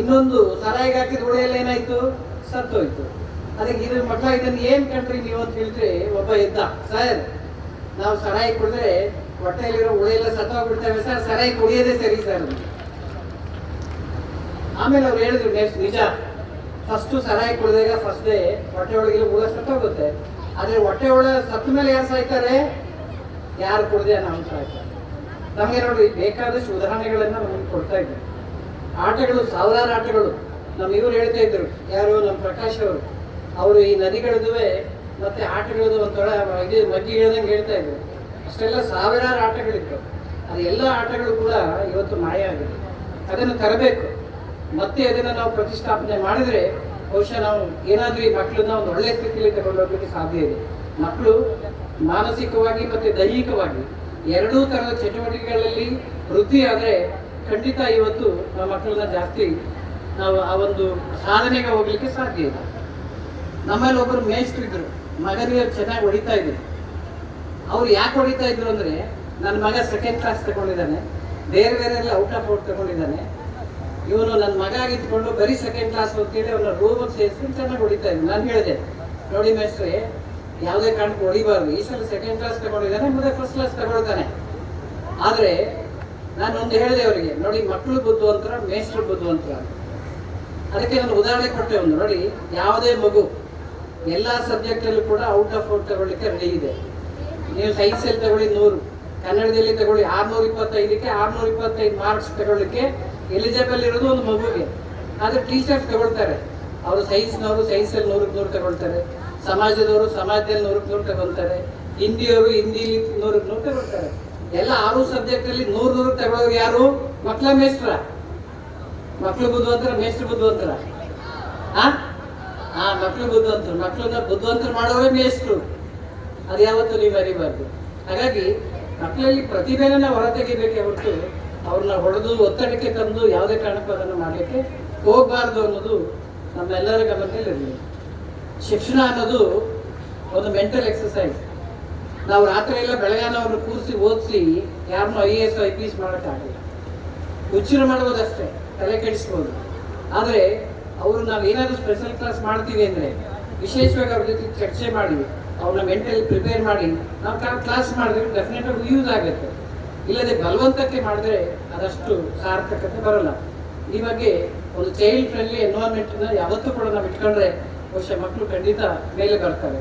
ಇನ್ನೊಂದು ಸರಾಯಿಗೆ ಹಾಕಿದ ಹುಳಿಯಲ್ಲಿ ಏನಾಯ್ತು? ಸತ್ತೋಯ್ತು. ಅದಕ್ಕೆ ಇದ್ರ ಮಠ ಇದನ್ನ ಏನ್ ಕಂಡ್ರಿ ನೀವು ಅಂತ ಹೇಳಿದ್ರೆ ಒಬ್ಬ ಇದ್ದ ಸರ್, ನಾವು ಸರಾಯಿ ಕುಡಿದ್ರೆ ಹೊಟ್ಟೆಯಲ್ಲಿರೋ ಹುಳಿ ಎಲ್ಲ ಸತ್ತೋಗ್ಬಿಡ್ತೇವೆ ಸರ್, ಸರಾಯಿ ಕುಡಿಯೋದೇ ಸರಿ ಸರ್ ಆಮೇಲೆ ಅವ್ರು ಹೇಳಿದ್ರು, ನೆಕ್ಸ್ಟ್ ನಿಜ. ಫಸ್ಟ್ ಸರಾಯಿ ಕುಡಿದಾಗ ಫಸ್ಟ್ ಡೇ ಹೊಟ್ಟೆ ಒಳಗೆ ಹುಳ ಸತ್ತೋಗುತ್ತೆ. ಆದ್ರೆ ಹೊಟ್ಟೆ ಒಳ ಸತ್ತ ಮೇಲೆ ಯಾರು ಸಾಯ್ತಾರೆ? ಯಾರು ಕುಡ್ದೆ ನಾವು ಸಾಯ್ತಾರೆ ನಮಗೆ ನೋಡಿ ಬೇಕಾದಷ್ಟು ಉದಾಹರಣೆಗಳನ್ನು ನಮಗೆ ಕೊಡ್ತಾ ಇದ್ದಾರೆ ಆಟಗಳು, ಸಾವಿರಾರು ಆಟಗಳು. ನಮ್ಮ ಇವರು ಹೇಳ್ತಾ ಇದ್ರು, ಯಾರು ನಮ್ಮ ಪ್ರಕಾಶ್ ಅವರು. ಅವರು ಈ ನದಿಗಳದುವೆ ಮತ್ತೆ ಆಟಗಳದು ಒಂಥರ ಇದು ಮಗ್ಗಿ ಹೇಳ್ದಂಗೆ ಹೇಳ್ತಾ ಇದ್ರು. ಅಷ್ಟೆಲ್ಲ ಸಾವಿರಾರು ಆಟಗಳಿತ್ತು. ಅದು ಎಲ್ಲ ಆಟಗಳು ಕೂಡ ಇವತ್ತು ಮಾಯ ಆಗಿದೆ. ಅದನ್ನು ತರಬೇಕು. ಮತ್ತೆ ಅದನ್ನು ನಾವು ಪ್ರತಿಷ್ಠಾಪನೆ ಮಾಡಿದ್ರೆ ಬಹುಶಃ ನಾವು ಏನಾದ್ರೂ ಈ ಮಕ್ಕಳನ್ನ ಒಂದು ಒಳ್ಳೆ ಸ್ಥಿತಿಯಲ್ಲಿ ತಗೊಂಡೋಗ್ಲಿಕ್ಕೆ ಸಾಧ್ಯ ಇದೆ. ಮಕ್ಕಳು ಮಾನಸಿಕವಾಗಿ ಮತ್ತೆ ದೈಹಿಕವಾಗಿ ಎರಡೂ ಥರದ ಚಟುವಟಿಕೆಗಳಲ್ಲಿ ವೃದ್ಧಿ ಆದರೆ ಖಂಡಿತ ಇವತ್ತು ನಮ್ಮ ಮಕ್ಕಳನ್ನ ಜಾಸ್ತಿ ನಾವು ಆ ಒಂದು ಸಾಧನೆಗೆ ಹೋಗ್ಲಿಕ್ಕೆ ಸಾಧ್ಯ ಇಲ್ಲ. ನಮ್ಮಲ್ಲಿ ಒಬ್ಬರು ಮೇಷ್ಟ್ರು ಇದ್ರು. ಮಗನಿಗೆ ಚೆನ್ನಾಗಿ ಹೊಡಿತಾ ಇದ್ರು. ಅವ್ರು ಯಾಕೆ ಹೊಡಿತಾ ಇದ್ರು ಅಂದ್ರೆ ನನ್ನ ಮಗ ಸೆಕೆಂಡ್ ಕ್ಲಾಸ್ ತಗೊಂಡಿದ್ದಾನೆ. ಬೇರೆ ಬೇರೆ ಎಲ್ಲ ಔಟ್ ಆಫ್ ಔಟ್ ತಗೊಂಡಿದ್ದಾನೆ. ಇವನು ನನ್ನ ಮಗ ಆಗಿದ್ಕೊಂಡು ಬರೀ ಸೆಕೆಂಡ್ ಕ್ಲಾಸ್ ಅಂತೇಳಿ ಅವನ ರೂಮಿಗೆ ಸೇರಿಸ್ಕೊಂಡು ಚೆನ್ನಾಗಿ ಹೊಡಿತಾ ಇದ್ದೀನಿ ನಾನು ಹೇಳಿದೆ, ನೋಡಿ ಮೇಸ್ಟ್ರೆ ಯಾವುದೇ ಕಾರಣಕ್ಕೂ ಹೊಡಿಬಾರ್ದು. ಈ ಸಲ ಸೆಕೆಂಡ್ ಕ್ಲಾಸ್ ತಗೊಂಡಿದ್ದಾನೆ, ಮುಂದೆ ಫಸ್ಟ್ ಕ್ಲಾಸ್ ತಗೊಳ್ತಾನೆ. ಆದರೆ ನಾನು ಒಂದು ಹೇಳಿದೆ ಅವರಿಗೆ, ನೋಡಿ ಮಕ್ಕಳು ಬುದ್ಧಿವಂತರ, ಮೇಷ್ಟ್ರು ಬುದ್ಧಿವಂತರ. ಅದಕ್ಕೆ ನಾನು ಉದಾಹರಣೆ ಕೊಟ್ಟೆ ಒಂದು, ನೋಡಿ, ಯಾವುದೇ ಮಗು ಎಲ್ಲ ಸಬ್ಜೆಕ್ಟಲ್ಲೂ ಕೂಡ ಔಟ್ ಆಫ್ ಔಟ್ ತಗೊಳ್ಳಿಕ್ಕೆ ರೆಡಿ ಇದೆ. ನೀವು ಸೈನ್ಸಲ್ಲಿ ತಗೊಳ್ಳಿ ನೂರು, ಕನ್ನಡದಲ್ಲಿ ತಗೊಳ್ಳಿ ಆರ್ನೂರ ಇಪ್ಪತ್ತೈದಕ್ಕೆ ಆರ್ನೂರ ಇಪ್ಪತ್ತೈದು ಮಾರ್ಕ್ಸ್ ತಗೊಳ್ಳಿಕ್ಕೆ ಎಲಿಜಿಬಲ್ ಇರೋದು ಒಂದು ಮಗುಗೆ. ಆದರೆ ಟೀಚರ್ಸ್ ತಗೊಳ್ತಾರೆ. ಅವರು ಸೈನ್ಸ್ನವರು ಸೈನ್ಸಲ್ಲಿ ನೂರಕ್ಕೆ ನೂರು ತಗೊಳ್ತಾರೆ. ಸಮಾಜದವರು ಸಮಾಜದಲ್ಲಿ ನೂರಕ್ಕೆ ನೂರು ತಗೊಳ್ತಾರೆ ಹಿಂದಿಯವರು ಹಿಂದಿಲಿ ನೂರಕ್ಕೆ ನೂರು ತಗೊಳ್ತಾರೆ ಎಲ್ಲ ಆರು ಸಬ್ಜೆಕ್ಟಲ್ಲಿ ನೂರು ನೂರು ತಗೊಳ್ಳೋರು ಯಾರು? ಮಕ್ಕಳ ಮೇಷ್ಟ್ರ. ಮಕ್ಕಳು ಬುದ್ಧಿವಂತರ, ಮೇಷ್ಟ್ರ ಬುದ್ಧಿವಂತರ. ಆ? ಆ, ಮಕ್ಕಳು ಬುದ್ಧಿವಂತರು. ಮಕ್ಕಳನ್ನ ಬುದ್ಧಿವಂತರು ಮಾಡೋರೇ ಮೇಷ್ಟ್ರು. ಅದು ಯಾವತ್ತೂ ನೀವು ಅರಿಬಾರ್ದು. ಹಾಗಾಗಿ ಮಕ್ಕಳಲ್ಲಿ ಪ್ರತಿಭೆನ ನಾವು ಹೊರತೆಗಿಬೇಕೇ ಹೊರತು ಅವ್ರನ್ನ ಹೊಡೆದು ಒತ್ತಡಕ್ಕೆ ತಂದು ಯಾವುದೇ ಕಾರಣಕ್ಕೂ ಅದನ್ನು ಮಾಡಲಿಕ್ಕೆ ಹೋಗಬಾರ್ದು ಅನ್ನೋದು ನಮ್ಮೆಲ್ಲರ ಗಮನದಲ್ಲಿರಲಿ. ಶಿಕ್ಷಣ ಅನ್ನೋದು ಒಂದು ಮೆಂಟಲ್ ಎಕ್ಸಸೈಸ್ ನಾವು ರಾತ್ರಿ ಎಲ್ಲ ಬೆಳಗಾನ ಅವ್ರನ್ನ ಕೂರಿಸಿ, ಓದಿಸಿ ಯಾರನ್ನೂ I A S I P S ಮಾಡೋಕ್ಕಾಗಲ್ಲ ಉಚ್ಚಾರ ಮಾಡ್ಬೋದಷ್ಟೇ ತಲೆ ಕೆಡಿಸ್ಬೋದು. ಆದರೆ ಅವರು ನಾವು ಏನಾದರೂ ಸ್ಪೆಷಲ್ ಕ್ಲಾಸ್ ಮಾಡ್ತೀವಿ ಅಂದರೆ ವಿಶೇಷವಾಗಿ ಅವ್ರ ಜೊತೆ ಚರ್ಚೆ ಮಾಡಿ, ಅವ್ರನ್ನ ಮೆಂಟಲಿ ಪ್ರಿಪೇರ್ ಮಾಡಿ, ನಾವು ಕ್ಲಾಸ್ ಮಾಡಿದ್ರೆ ಡೆಫಿನೆಟ್ ಆಗಿ ಯೂಸ್ ಆಗುತ್ತೆ. ಇಲ್ಲದೆ ಬಲವಂತಕ್ಕೆ ಮಾಡಿದ್ರೆ ಅದಷ್ಟು ಸಾರ್ಥಕತೆ ಬರಲ್ಲ. ಈ ಬಗ್ಗೆ ಒಂದು ಚೈಲ್ಡ್ ಫ್ರೆಂಡ್ಲಿ ಎನ್ವೈರ್ಮೆಂಟ್ನ ಯಾವತ್ತೂ ಕೂಡ ನಾವು ಇಟ್ಕೊಂಡ್ರೆ ಬಹುಶಃ ಮಕ್ಕಳು ಖಂಡಿತ ಮೇಲೆ ಬರ್ತಾರೆ.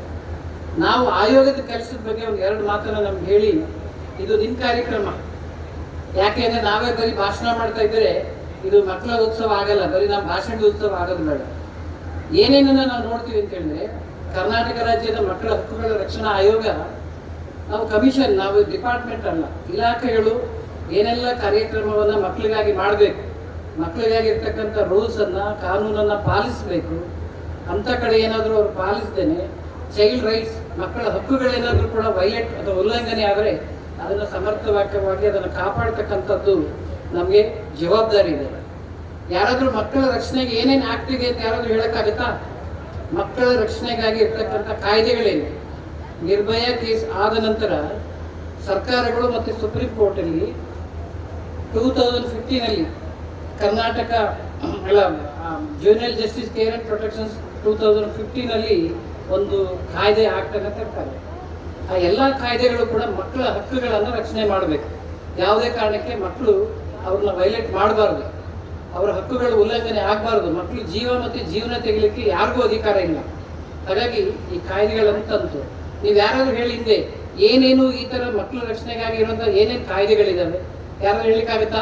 ನಾವು ಆಯೋಗದ ಕೆಲಸದ ಬಗ್ಗೆ ಒಂದು ಎರಡು ಮಾತನ್ನ ನಮ್ಗೆ ಹೇಳಿ, ಇದು ನಿಮ್ಮ ಕಾರ್ಯಕ್ರಮ. ಯಾಕೆ ಅಂದರೆ ನಾವೇ ಬರೀ ಭಾಷಣ ಮಾಡ್ತಾ ಇದ್ರೆ ಇದು ಮಕ್ಕಳ ಉತ್ಸವ ಆಗಲ್ಲ, ಬರೀ ನಮ್ಮ ಭಾಷಣದ ಉತ್ಸವ ಆಗೋದು ಬೇಡ. ಏನೇನನ್ನ ನಾವು ನೋಡ್ತೀವಿ ಅಂತ ಹೇಳಿದ್ರೆ, ಕರ್ನಾಟಕ ರಾಜ್ಯದ ಮಕ್ಕಳ ಹಕ್ಕುಗಳ ರಕ್ಷಣಾ ಆಯೋಗ, ನಾವು ಕಮಿಷನ್, ನಾವು ಡಿಪಾರ್ಟ್ಮೆಂಟ್ ಅಲ್ಲ. ಇಲಾಖೆಗಳು ಏನೆಲ್ಲ ಕಾರ್ಯಕ್ರಮವನ್ನ ಮಕ್ಕಳಿಗಾಗಿ ಮಾಡಬೇಕು. ಮಕ್ಕಳಿಗಾಗಿ ಇರ್ತಕ್ಕಂಥ ರೂಲ್ಸ್ ಅನ್ನ ಕಾನೂನನ್ನ ಪಾಲಿಸಬೇಕು. ಅಂತ ಕಡೆ ಏನಾದರೂ ಅವ್ರು ಪಾಲಿಸ್ತೇನೆ ಚೈಲ್ಡ್ ರೈಟ್ಸ್ ಮಕ್ಕಳ ಹಕ್ಕುಗಳೇನಾದರೂ ಕೂಡ ವೈಲೇಟ್ ಅಥವಾ ಉಲ್ಲಂಘನೆ ಆದರೆ ಅದನ್ನು ಸಮರ್ಥವಾಗಿ ಅದನ್ನು ಕಾಪಾಡ್ತಕ್ಕಂಥದ್ದು ನಮಗೆ ಜವಾಬ್ದಾರಿ ಇದೆ. ಯಾರಾದರೂ ಮಕ್ಕಳ ರಕ್ಷಣೆಗೆ ಏನೇನು ಆಗ್ತಿದೆ ಅಂತ ಯಾರಾದರೂ ಹೇಳೋಕ್ಕಾಗುತ್ತಾ? ಮಕ್ಕಳ ರಕ್ಷಣೆಗಾಗಿ ಇರ್ತಕ್ಕಂಥ ಕಾಯ್ದೆಗಳೇನು? ನಿರ್ಭಯ ಕೇಸ್ ಆದ ನಂತರ ಸರ್ಕಾರಗಳು ಮತ್ತು ಸುಪ್ರೀಂ ಕೋರ್ಟಲ್ಲಿ ಟೂ ತೌಸಂಡ್ ಫಿಫ್ಟೀನಲ್ಲಿ ಕರ್ನಾಟಕ ಎಲ್ಲ junior justice care and protections two thousand ಫಿಫ್ಟೀನಲ್ಲಿ ಒಂದು ಕಾಯ್ದೆ ಆಗ್ತಕ್ಕಂಥ ತರ್ತಾರೆ. ಆ ಎಲ್ಲ ಕಾಯ್ದೆಗಳು ಕೂಡ ಮಕ್ಕಳ ಹಕ್ಕುಗಳನ್ನು ರಕ್ಷಣೆ ಮಾಡಬೇಕು. ಯಾವುದೇ ಕಾರಣಕ್ಕೆ ಮಕ್ಕಳು ಅವ್ರನ್ನ ವೈಲೇಟ್ ಮಾಡಬಾರ್ದು. ಅವರ ಹಕ್ಕುಗಳ ಉಲ್ಲಂಘನೆ ಆಗಬಾರ್ದು. ಮಕ್ಕಳು ಜೀವ ಮತ್ತು ಜೀವನ ತೆಗಿಲಿಕ್ಕೆ ಯಾರಿಗೂ ಅಧಿಕಾರ ಇಲ್ಲ. ಹಾಗಾಗಿ ಈ ಕಾಯ್ದೆಗಳನ್ನು ತಂತು. ನೀವು ಯಾರಾದರೂ ಹೇಳಿ ಹಿಂದೆ, ಏನೇನು ಈ ಥರ ಮಕ್ಕಳ ರಕ್ಷಣೆಗಾಗಿ ಇರುವಂತ ಏನೇನು ಕಾಯ್ದೆಗಳಿದ್ದಾವೆ ಯಾರಾದ್ರೂ ಹೇಳಲಿಕ್ಕಾಗತ್ತಾ?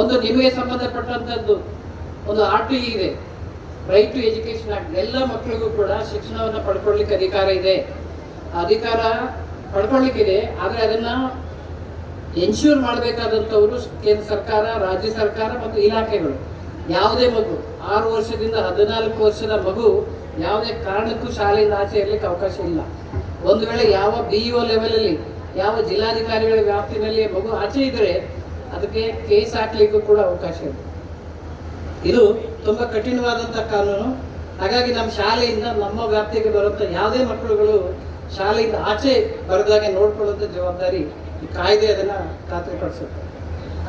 ಒಂದು ನಿಮಗೆ ಸಂಬಂಧಪಟ್ಟಂಥದ್ದು ಒಂದು ಆರ್ ಟಿ ಇದೆ. ರೈಟ್ ಟು ಎಜುಕೇಶನ್ ಆಕ್ಟ್ ಎಲ್ಲ ಮಕ್ಕಳಿಗೂ ಕೂಡ ಶಿಕ್ಷಣವನ್ನು ಪಡ್ಕೊಳ್ಳಿಕ್ಕೆ ಅಧಿಕಾರ ಇದೆ. ಅಧಿಕಾರ ಪಡ್ಕೊಳ್ಳಿಕ್ಕಿದೆ, ಆದರೆ ಅದನ್ನ ಎನ್ಶೂರ್ ಮಾಡಬೇಕಾದಂಥವರು ಕೇಂದ್ರ ಸರ್ಕಾರ, ರಾಜ್ಯ ಸರ್ಕಾರ ಮತ್ತು ಇಲಾಖೆಗಳು. ಯಾವುದೇ ಮಗು, ಆರು ವರ್ಷದಿಂದ ಹದಿನಾಲ್ಕು ವರ್ಷದ ಮಗು ಯಾವುದೇ ಕಾರಣಕ್ಕೂ ಶಾಲೆಯಿಂದ ಆಚೆ ಇರಲಿಕ್ಕೆ ಅವಕಾಶ ಇಲ್ಲ. ಒಂದು ವೇಳೆ ಯಾವ ಬಿ ಇ ಲೆವೆಲಲ್ಲಿ ಯಾವ ಜಿಲ್ಲಾಧಿಕಾರಿಗಳ ವ್ಯಾಪ್ತಿನಲ್ಲಿ ಮಗು ಆಚೆ ಇದ್ದರೆ ಅದಕ್ಕೆ ಕೇಸ್ ಹಾಕ್ಲಿಕ್ಕೂ ಕೂಡ ಅವಕಾಶ ಇದೆ ಇದು ತುಂಬಾ ಕಠಿಣವಾದಂಥ ಕಾನೂನು. ಹಾಗಾಗಿ ನಮ್ಮ ಶಾಲೆಯಿಂದ ನಮ್ಮ ವ್ಯಾಪ್ತಿಗೆ ಬರುವಂಥ ಯಾವುದೇ ಮಕ್ಕಳುಗಳು ಶಾಲೆಯಿಂದ ಆಚೆ ಬರದಾಗೆ ನೋಡ್ಕೊಳ್ಳುವಂಥ ಜವಾಬ್ದಾರಿ ಈ ಕಾಯ್ದೆ ಅದನ್ನ ಖಾತ್ರಿಪಡಿಸುತ್ತೆ.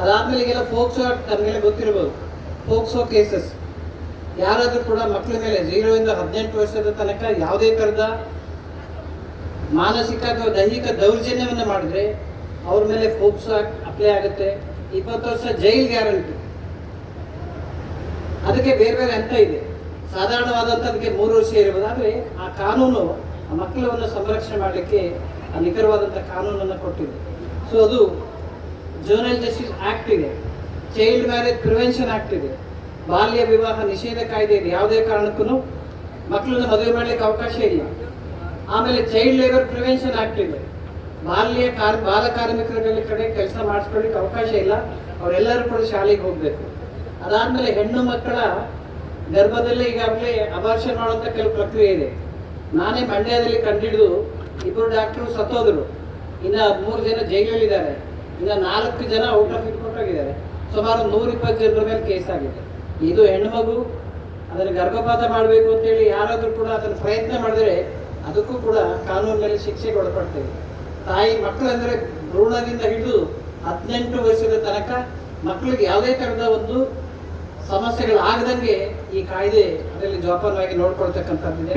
ಅದಾದ್ಮೇಲೆ ಈಗೆಲ್ಲ ಫೋಕ್ಸೋ ತಮಗೆಲ್ಲ ಗೊತ್ತಿರ್ಬೋದು. POCSO cases. ಯಾರಾದರೂ ಕೂಡ ಮಕ್ಕಳ ಮೇಲೆ ಜೀರೋ ಇಂದ ಹದಿನೆಂಟು ವರ್ಷದ ತನಕ ಯಾವುದೇ ಥರದ ಮಾನಸಿಕ ಅಥವಾ ದೈಹಿಕ ದೌರ್ಜನ್ಯವನ್ನು ಮಾಡಿದ್ರೆ ಅವ್ರ ಮೇಲೆ ಫೋಕ್ಸೋ ಅಪ್ಲೈ ಆಗುತ್ತೆ. ಇಪ್ಪತ್ತು ವರ್ಷ ಜೈಲ್ ಗ್ಯಾರಂಟಿ. ಅದಕ್ಕೆ ಬೇರೆ ಬೇರೆ ಹಂತ ಇದೆ. ಸಾಧಾರಣವಾದಂಥದಕ್ಕೆ ಮೂರು ವರ್ಷ ಇರಬಹುದು ಆದರೆ ಆ ಕಾನೂನು, ಆ ಮಕ್ಕಳನ್ನು ಸಂರಕ್ಷಣೆ ಮಾಡಲಿಕ್ಕೆ ಆ ನಿಖರವಾದಂಥ ಕಾನೂನನ್ನು ಕೊಟ್ಟಿದೆ. ಸೊ ಅದು ಜೋನಲ್ ಜಸ್ಟಿಸ್ ಆಕ್ಟ್ ಇದೆ. ಚೈಲ್ಡ್ ಮ್ಯಾರೇಜ್ ಪ್ರಿವೆನ್ಷನ್ ಆಕ್ಟ್ ಇದೆ. ಬಾಲ್ಯ ವಿವಾಹ ನಿಷೇಧ ಕಾಯ್ದೆ ಇದೆ. ಯಾವುದೇ ಕಾರಣಕ್ಕೂ ಮಕ್ಕಳನ್ನು ಮದುವೆ ಮಾಡಲಿಕ್ಕೆ ಅವಕಾಶ ಇಲ್ಲ. ಆಮೇಲೆ ಚೈಲ್ಡ್ ಲೇಬರ್ ಪ್ರಿವೆನ್ಷನ್ ಆಕ್ಟ್ ಇದೆ. ಬಾಲ್ಯ ಕಾರ್, ಬಾಲ ಕಾರ್ಮಿಕರ ಕಡೆ ಕೆಲಸ ಮಾಡಿಸ್ಕೊಳ್ಳಿಕ್ಕೆ ಅವಕಾಶ ಇಲ್ಲ. ಅವರೆಲ್ಲರೂ ಕೂಡ ಶಾಲೆಗೆ ಹೋಗಬೇಕು. ಅದಾದ್ಮೇಲೆ ಹೆಣ್ಣು ಮಕ್ಕಳ ಗರ್ಭದಲ್ಲೇ ಈಗಾಗಲೇ ಅಬಾರ್ಷನ್ ಮಾಡುವಂಥ ಕೆಲವು ಪ್ರಕ್ರಿಯೆ ಇದೆ. ನಾನೇ ಮಂಡ್ಯದಲ್ಲಿ ಕಂಡಿಡಿದು ಇಬ್ಬರು ಡಾಕ್ಟರ್ ಸತ್ತೋದ್ರು. ಇನ್ನು ಮೂರು ಜನ ಜೈಲಲ್ಲಿದ್ದಾರೆ. ಇನ್ನ ನಾಲ್ಕು ಜನ ಔಟ್ ಆಫ್ ಇಟ್ಕೊಂಡು ಹೋಗಿದ್ದಾರೆ ಸುಮಾರು ನೂರ ಇಪ್ಪತ್ತು ಜನರ ಮೇಲೆ ಕೇಸ್ ಆಗಿದೆ. ಇದು ಹೆಣ್ಮಗು ಅದನ್ನು ಗರ್ಭಪಾತ ಮಾಡಬೇಕು ಅಂತೇಳಿ ಯಾರಾದರೂ ಕೂಡ ಅದನ್ನು ಪ್ರಯತ್ನ ಮಾಡಿದ್ರೆ ಅದಕ್ಕೂ ಕೂಡ ಕಾನೂನಿನಲ್ಲಿ ಶಿಕ್ಷೆಗೆ ಒಳಪಡ್ತೇವೆ ತಾಯಿ ಮಕ್ಕಳಂದರೆ ಭ್ರೂಣದಿಂದ ಹಿಡಿದು ಹದಿನೆಂಟು ವರ್ಷದ ತನಕ ಮಕ್ಕಳಿಗೆ ಯಾವುದೇ ಥರದ ಒಂದು ಸಮಸ್ಯೆಗಳಾಗದಂಗೆ ಈ ಕಾಯ್ದೆ ಅದರಲ್ಲಿ ಜೋಪಾನವಾಗಿ ನೋಡ್ಕೊಳ್ತಕ್ಕಂಥದ್ದಿದೆ.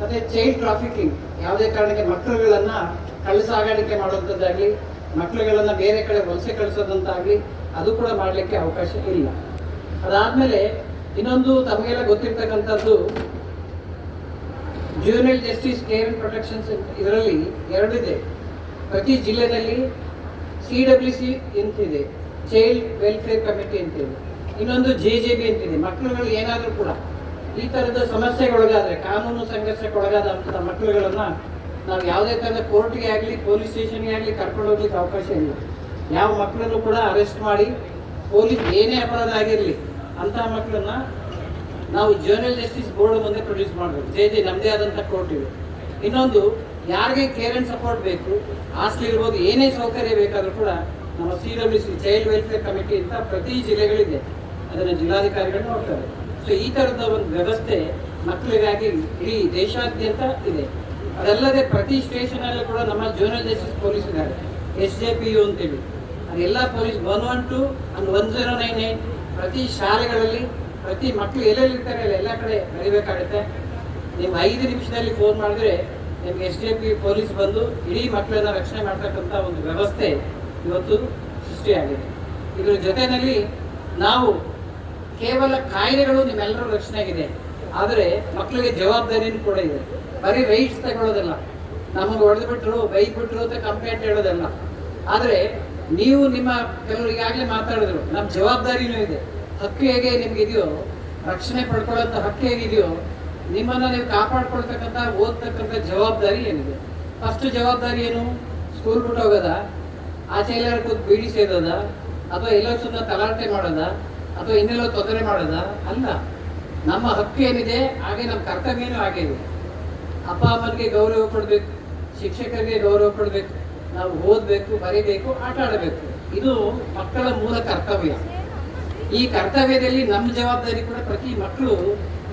ಮತ್ತೆ ಚೈಲ್ಡ್ ಟ್ರಾಫಿಕಿಂಗ್ ಯಾವುದೇ ಕಾರಣಕ್ಕೆ ಮಕ್ಕಳುಗಳನ್ನ ಕಳ್ಳ ಸಾಗಾಣಿಕೆ ಮಾಡುವಂಥದ್ದಾಗಲಿ, ಮಕ್ಕಳುಗಳನ್ನ ಬೇರೆ ಕಡೆ ವಲಸೆ ಕಳಿಸೋದಂತಾಗಲಿ, ಅದು ಕೂಡ ಮಾಡಲಿಕ್ಕೆ ಅವಕಾಶ ಇಲ್ಲ. ಅದಾದ್ಮೇಲೆ ಇನ್ನೊಂದು ತಮಗೆಲ್ಲ ಗೊತ್ತಿರ್ತಕ್ಕಂಥದ್ದು juvenile justice care and protections ಇದರಲ್ಲಿ ಎರಡಿದೆ. ಪ್ರತಿ ಜಿಲ್ಲೆಯಲ್ಲಿ ಸಿ ಡಬ್ಲ್ಯೂ ಸಿ ಅಂತಿದೆ. ಚೈಲ್ಡ್ ವೆಲ್ಫೇರ್ ಕಮಿಟಿ ಅಂತಿದೆ. ಇನ್ನೊಂದು ಜೆ ಜೆ ಬಿ ಅಂತಿದೆ. ಮಕ್ಕಳುಗಳು ಏನಾದರೂ ಕೂಡ ಈ ಥರದ ಸಮಸ್ಯೆಗೊಳಗಾದರೆ, ಕಾನೂನು ಸಂಘರ್ಷಕ್ಕೆ ಒಳಗಾದಂಥ ಮಕ್ಕಳುಗಳನ್ನ ನಾವು ಯಾವುದೇ ಥರದ ಕೋರ್ಟ್ಗೆ ಆಗಲಿ, ಪೊಲೀಸ್ ಸ್ಟೇಷನ್ಗೆ ಆಗಲಿ ಕರ್ಕೊಂಡು ಹೋಗ್ಲಿಕ್ಕೆ ಅವಕಾಶ ಇಲ್ಲ. ಯಾವ ಮಕ್ಕಳನ್ನು ಕೂಡ ಅರೆಸ್ಟ್ ಮಾಡಿ ಪೊಲೀಸ್ ಏನೇ ಅಪರಾಧ ಆಗಿರಲಿ, ಅಂತಹ ಮಕ್ಕಳನ್ನ ನಾವು ಜರ್ನಲ್ ಜಸ್ಟಿಸ್ ಬೋರ್ಡ್ ಮುಂದೆ ಪ್ರೊಡ್ಯೂಸ್ ಮಾಡಬೇಕು ಜೆ ಜೆ ನಮ್ಮದೇ ಆದಂಥ ಕೋರ್ಟ್ ಇದೆ. ಇನ್ನೊಂದು, ಯಾರಿಗೆ ಕೇರ್ ಅಂಡ್ ಸಪೋರ್ಟ್ ಬೇಕು, ಹಾಸ್ಟೆಲ್ ಇರ್ಬೋದು, ಏನೇ ಸೌಕರ್ಯ ಬೇಕಾದರೂ ಕೂಡ ನಮ್ಮ C W C child welfare committee ಅಂತ ಪ್ರತಿ ಜಿಲ್ಲೆಗಳಿದೆ. ಅದನ್ನು ಜಿಲ್ಲಾಧಿಕಾರಿಗಳು ನೋಡ್ತಾರೆ. ಸೊ ಈ ಥರದ ಒಂದು ವ್ಯವಸ್ಥೆ ಮಕ್ಕಳಿಗಾಗಿ ಇಡೀ ದೇಶಾದ್ಯಂತ ಇದೆ. ಅದಲ್ಲದೆ ಪ್ರತಿ ಸ್ಟೇಷನಲ್ಲೂ ಕೂಡ ನಮ್ಮ ಜೂನಿಯರ್ ಜಸ್ಟಿಸ್ ಪೊಲೀಸ್ ಇದ್ದಾರೆ. ಎಸ್ ಜೆ ಪಿ ಯು ಅಂತೇಳಿ. ಅದೆಲ್ಲ police one one two and one zero nine eight ಪ್ರತಿ ಶಾಲೆಗಳಲ್ಲಿ, ಪ್ರತಿ ಮಕ್ಕಳು ಎಲ್ಲೆಲ್ಲಿ ಇರ್ತಾರೆ ಅಲ್ಲಿ ಎಲ್ಲ ಕಡೆ ಬರೀಬೇಕಾಗುತ್ತೆ. ನಿಮ್ಮ ಐದು ನಿಮಿಷದಲ್ಲಿ ಫೋನ್ ಮಾಡಿದ್ರೆ ನಿಮ್ಗೆ ಎಸ್ ಜೆ ಪಿ ಪೊಲೀಸ್ ಬಂದು ಇಡೀ ಮಕ್ಕಳನ್ನ ರಕ್ಷಣೆ ಮಾಡ್ತಕ್ಕಂಥ ಒಂದು ವ್ಯವಸ್ಥೆ ಇವತ್ತು ಸೃಷ್ಟಿಯಾಗಿದೆ. ಇದರ ಜೊತೆಯಲ್ಲಿ ನಾವು ಕೇವಲ ಕಾಯಿಲೆಗಳು ನಿಮ್ಮೆಲ್ಲರೂ ರಕ್ಷಣೆ ಆಗಿದೆ ಆದರೆ ಮಕ್ಕಳಿಗೆ ಜವಾಬ್ದಾರಿನೂ ಕೂಡ ಇದೆ. ಬರೀ ರೈಟ್ಸ್ ತಗೊಳ್ಳೋದಲ್ಲ. ನಮಗೆ ಹೊಡೆದು ಬಿಟ್ಟರು ಬೈಕ್ ಬಿಟ್ಟರು ಅಂತ ಕಂಪ್ಲೇಂಟ್ ಹೇಳೋದಲ್ಲ. ಆದರೆ ನೀವು ನಿಮ್ಮ ಕೆಲವರು ಈಗಾಗಲೇ ಮಾತಾಡಿದ್ರು ನಮ್ಮ ಜವಾಬ್ದಾರಿನೂ ಇದೆ. ಹಕ್ಕು ಹೇಗೆ ನಿಮ್ಗಿದೆಯೋ, ರಕ್ಷಣೆ ಪಡ್ಕೊಳ್ಳೋಂಥ ಹಕ್ಕು ಹೇಗಿದೆಯೋ, ನಿಮ್ಮನ್ನ ನೀವು ಕಾಪಾಡ್ಕೊಳ್ತಕ್ಕಂಥ, ಓದ್ತಕ್ಕಂಥ ಜವಾಬ್ದಾರಿ ಏನಿದೆ? ಫಸ್ಟ್ ಜವಾಬ್ದಾರಿ ಏನು? ಸ್ಕೂಲ್ ಬಿಟ್ಟು ಹೋಗೋದ? ಆಚೆ ಎಲ್ಲರೂ ಕೂತ್ ಬೀಡಿ ಅಥವಾ ಎಲ್ಲೋ ಸುಮ್ಮನೆ ತಲಾಟೆ ಮಾಡೋದ? ಅಥವಾ ಇನ್ನೆಲ್ಲೋ ತೊಂದರೆ ಮಾಡೋದ? ಅಲ್ಲ. ನಮ್ಮ ಹಕ್ಕು ಏನಿದೆ, ಹಾಗೆ ನಮ್ಮ ಕರ್ತವ್ಯನೂ ಹಾಗೆ ಇದೆ. ಅಪ್ಪ ಅಮ್ಮನಿಗೆ ಗೌರವ ಕೊಡಬೇಕು, ಶಿಕ್ಷಕರಿಗೆ ಗೌರವ ಕೊಡಬೇಕು, ನಾವು ಓದಬೇಕು, ಬರೀಬೇಕು, ಆಟ ಆಡಬೇಕು. ಇದು ಮಕ್ಕಳ ಮೂಲ ಕರ್ತವ್ಯ. ಈ ಕರ್ತವ್ಯದಲ್ಲಿ ನಮ್ಮ ಜವಾಬ್ದಾರಿ ಕೂಡ ಪ್ರತಿ ಮಕ್ಕಳು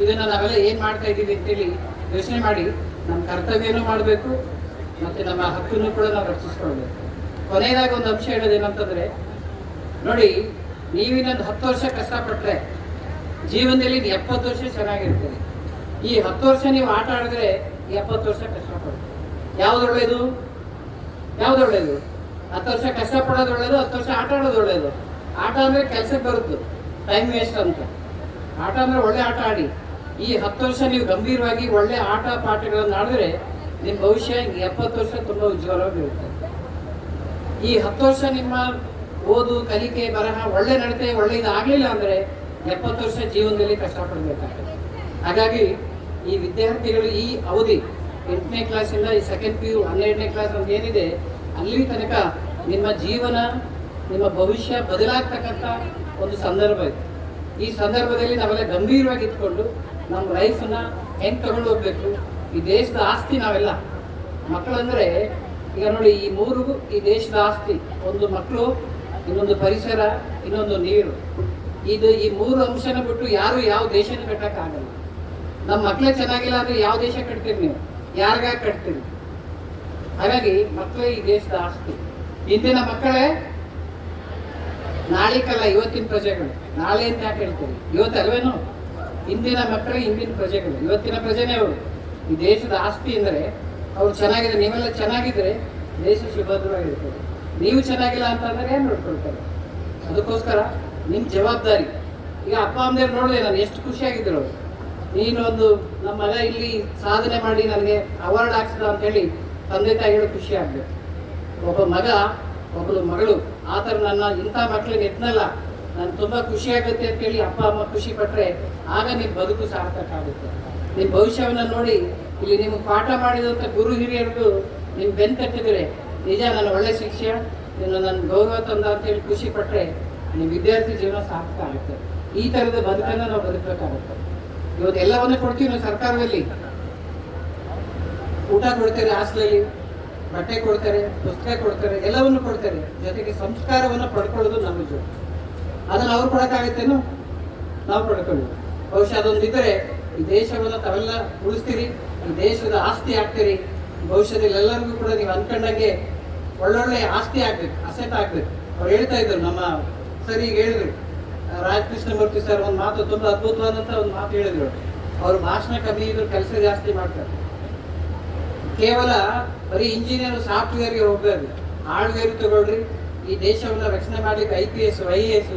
ಇದನ್ನು ನಾವೆಲ್ಲ ಏನು ಮಾಡ್ತಾ ಇದ್ದೀವಿ ಅಂತೇಳಿ ಯೋಚನೆ ಮಾಡಿ ನಮ್ಮ ಕರ್ತವ್ಯನೂ ಮಾಡಬೇಕು ಮತ್ತೆ ನಮ್ಮ ಹಕ್ಕನ್ನು ಕೂಡ ನಾವು ರಕ್ಷಿಸ್ಕೊಳ್ಬೇಕು. ಕೊನೆಯದಾಗಿ ಒಂದು ಅಂಶ ಹೇಳೋದೇನಂತಂದ್ರೆ, ನೋಡಿ ನೀವಿನ್ನೊಂದು ಹತ್ತು ವರ್ಷ ಕಷ್ಟಪಟ್ಟರೆ ಜೀವನದಲ್ಲಿ ಎಪ್ಪತ್ತು ವರ್ಷ ಚೆನ್ನಾಗಿರ್ತದೆ ಈ ಹತ್ತು ವರ್ಷ ನೀವು ಆಟ ಆಡಿದ್ರೆ ಎಪ್ಪತ್ತು ವರ್ಷ ಕಷ್ಟಪಡ್ತೀವಿ ಯಾವ್ದು ಒಳ್ಳೇದು ಯಾವ್ದು ಒಳ್ಳೇದು ಹತ್ತು ವರ್ಷ ಕಷ್ಟಪಡೋದು ಒಳ್ಳೇದು ಹತ್ತು ವರ್ಷ ಆಟ ಆಡೋದು ಒಳ್ಳೇದು ಆಟ ಅಂದರೆ ಕೆಲಸಕ್ಕೆ ಬರುತ್ತೆ. ಟೈಮ್ ವೇಸ್ಟ್ ಅಂತ. ಆಟ ಅಂದರೆ ಒಳ್ಳೆ ಆಟ ಆಡಿ. ಈ ಹತ್ತು ವರ್ಷ ನೀವು ಗಂಭೀರವಾಗಿ ಒಳ್ಳೆ ಆಟ ಪಾಠಗಳನ್ನು ಆಡಿದ್ರೆ ನಿಮ್ಮ ಭವಿಷ್ಯ ಎಪ್ಪತ್ತು ವರ್ಷ ತುಂಬಾ ಉಜ್ವಲವಾಗಿರುತ್ತೆ. ಈ ಹತ್ತು ವರ್ಷ ನಿಮ್ಮ ಓದು, ಕಲಿಕೆ, ಬರಹ, ಒಳ್ಳೆ ನಡತೆ ಒಳ್ಳೆ ಇದಾಗಲಿಲ್ಲ ಅಂದರೆ ಎಪ್ಪತ್ತು ವರ್ಷ ಜೀವನದಲ್ಲಿ ಕಷ್ಟಪಡಬೇಕಾಗ್ತದೆ ಹಾಗಾಗಿ ಈ ವಿದ್ಯಾರ್ಥಿಗಳು ಈ ಅವಧಿ ಎಂಟನೇ ಕ್ಲಾಸಿಂದ ಈ ಸೆಕೆಂಡ್ ಪಿ ಯು ಹನ್ನೆರಡನೇ ಕ್ಲಾಸ್ ಅಂತ ಏನಿದೆ, ಅಲ್ಲಿ ತನಕ ನಿಮ್ಮ ಜೀವನ, ನಿಮ್ಮ ಭವಿಷ್ಯ ಬದಲಾಗ್ತಕ್ಕಂಥ ಒಂದು ಸಂದರ್ಭ ಇದೆ. ಈ ಸಂದರ್ಭದಲ್ಲಿ ನಾವೆಲ್ಲ ಗಂಭೀರವಾಗಿ ಇಟ್ಕೊಂಡು ನಮ್ಮ ಲೈಫನ್ನ ಹೆಂಗೆ ತಗೊಂಡು ಹೋಗ್ಬೇಕು? ಈ ದೇಶದ ಆಸ್ತಿ ನಾವೆಲ್ಲ. ಮಕ್ಕಳಂದರೆ ಈಗ ನೋಡಿ ಈ ಮೂರು ಈ ದೇಶದ ಆಸ್ತಿ, ಒಂದು ಮಕ್ಕಳು ಇನ್ನೊಂದು ಪರಿಸರ, ಇನ್ನೊಂದು ನೀರು. ಇದು ಈ ಮೂರು ಅಂಶನ ಬಿಟ್ಟು ಯಾರು ಯಾವ ದೇಶನ ಕಟ್ಟಕ್ಕಾಗಲ್ಲ ನಮ್ಮ ಮಕ್ಕಳೇ ಚೆನ್ನಾಗಿಲ್ಲ ಅಂದ್ರೆ ಯಾವ ದೇಶ ಕಟ್ತೀರಿ ನೀವು? ಯಾರಿಗಾಗಿ ಕಟ್ತೀರಿ? ಹಾಗಾಗಿ ಮಕ್ಕಳೇ ಈ ದೇಶದ ಆಸ್ತಿ. ಇಂದಿನ ಮಕ್ಕಳೇ, ನಾಳಿಕಲ್ಲ ಇವತ್ತಿನ ಪ್ರಜೆಗಳು. ನಾಳೆ ಅಂತ ಯಾಕೆ ಹೇಳ್ತೀರಿ? ಇವತ್ತು ಅಲ್ವೇನು ಇಂದಿನ ಮಕ್ಕಳೇ ಇಂದಿನ ಪ್ರಜೆಗಳು. ಇವತ್ತಿನ ಪ್ರಜೆನೇ ಅವರು. ಈ ದೇಶದ ಆಸ್ತಿ ಅಂದರೆ ಅವ್ರು ಚೆನ್ನಾಗಿದ್ರೆ ನೀವೆಲ್ಲ ಚೆನ್ನಾಗಿದ್ರೆ ದೇಶ ಸುಭದ್ರವಾಗಿರ್ತದೆ ನೀವು ಚೆನ್ನಾಗಿಲ್ಲ ಅಂತಂದ್ರೆ ಏನು ನೋಡ್ಕೊಳ್ತಾರೆ ಅದಕ್ಕೋಸ್ಕರ ನಿಮ್ಮ ಜವಾಬ್ದಾರಿ. ಈಗ ಅಪ್ಪ ಅಮ್ಮದೇವ್ರು ನೋಡಿದೆ ನಾನು ಎಷ್ಟು ಖುಷಿಯಾಗಿದ್ರು ಅವರು ನೀನೊಂದು ನಮ್ಮ ಮಗ ಇಲ್ಲಿ ಸಾಧನೆ ಮಾಡಿ ನನಗೆ ಅವಾರ್ಡ್ ಹಾಕ್ಸಿದ ಅಂತ ಹೇಳಿ ತಂದೆ ತಾಯಿಗಳು ಖುಷಿ ಆಗ್ಬೇಕು. ಒಬ್ಬ ಮಗ ಒಬ್ಬಳು ಮಗಳು, ಆ ಥರ ನನ್ನ ಇಂಥ ಮಕ್ಕಳಿಗೆ ಎತ್ತನಲ್ಲ ನಾನು ತುಂಬ ಖುಷಿ ಆಗುತ್ತೆ ಅಂತೇಳಿ ಅಪ್ಪ, ಅಮ್ಮ ಖುಷಿ ಪಟ್ಟರೆ ಆಗ ನಿಮ್ಮ ಬದುಕು ಸಾರ್ಥಕ ಆಗುತ್ತೆ ನಿಮ್ಮ ಭವಿಷ್ಯವನ್ನು ನೋಡಿ ಇಲ್ಲಿ ನಿಮ್ಗೆ ಪಾಠ ಮಾಡಿದಂಥ ಗುರು ಹಿರಿಯರಿಗೂ ನಿಮ್ಮ ಬೆನ್ ತಟ್ಟಿದ್ರೆ ನಿಜ ನನ್ನ ಒಳ್ಳೆ ಶಿಕ್ಷೆ ಇನ್ನು ನನ್ನ ಗೌರವ ತಂದ ಅಂತೇಳಿ ಖುಷಿ ಪಟ್ಟರೆ ನಿಮ್ಮ ವಿದ್ಯಾರ್ಥಿ ಜೀವನ ಸಾರ್ಥಕ ಆಗುತ್ತೆ. ಈ ಥರದ ಬದುಕನ್ನು ನಾವು ಬದುಕಬೇಕಾಗುತ್ತೆ. ಇವತ್ತು ಎಲ್ಲವನ್ನು ಕೊಡ್ತೀವಿ ನಾವು ಸರ್ಕಾರದಲ್ಲಿ. ಊಟ ಕೊಡ್ತಾರೆ ಹಾಸ್ಟೆಲಲ್ಲಿ, ಬಟ್ಟೆ ಕೊಡ್ತಾರೆ, ಪುಸ್ತಕ ಕೊಡ್ತಾರೆ, ಎಲ್ಲವನ್ನು ಕೊಡ್ತಾರೆ. ಜೊತೆಗೆ ಸಂಸ್ಕಾರವನ್ನು ಪಡ್ಕೊಳ್ಳೋದು ನಮ್ಮ ಜೊತೆ ಅದನ್ನು ಅವ್ರು ಕೊಡೋಕ್ಕಾಗತ್ತೇನು? ನಾವು ಪಡ್ಕೊಳ್ಳೋದು. ಬಹುಶಃ ಅದೊಂದಿದ್ದರೆ ಈ ದೇಶವನ್ನು ತಾವೆಲ್ಲ ಉಳಿಸ್ತೀರಿ, ಈ ದೇಶದ ಆಸ್ತಿ ಆಗ್ತೀರಿ ಭವಿಷ್ಯದಲ್ಲಿ ಎಲ್ಲರಿಗೂ ಕೂಡ ನೀವು ಅನ್ಕೊಂಡಂಗೆ ಒಳ್ಳೊಳ್ಳೆ ಆಸ್ತಿ ಆಗ್ಬೇಕು, ಅಸೆಟ್ ಆಗ್ಬೇಕು. ಅವ್ರು ಹೇಳ್ತಾ ಇದ್ರು, ನಮ್ಮ ಸರ್ ಈಗ ಹೇಳಿದ್ರು. ರಾಜಕೃಷ್ಣಮೂರ್ತಿ ಮೂರ್ತಿ ಸರ್ ಒಂದು ಮಾತು ತುಂಬಾ ಅದ್ಭುತವಾದಂತ ಒಂದು ಮಾತು ಹೇಳಿದ್ರು. ಅವ್ರು ಭಾಷಣ ಕಮ್ಮಿ ಇದ್ರು, ಕೆಲಸ ಜಾಸ್ತಿ ಮಾಡ್ತಾರೆ. ಕೇವಲ ಬರೀ ಇಂಜಿನಿಯರ್, ಸಾಫ್ಟ್ವೇರ್ಗೆ ಹೋಗ್ಬಾರ್ದು ಹಾರ್ಡ್ವೇರ್ ತಗೊಳ್ರಿ, ಈ ದೇಶವನ್ನು ರಕ್ಷಣೆ ಮಾಡ್ಲಿಕ್ಕೆ I P S, I S,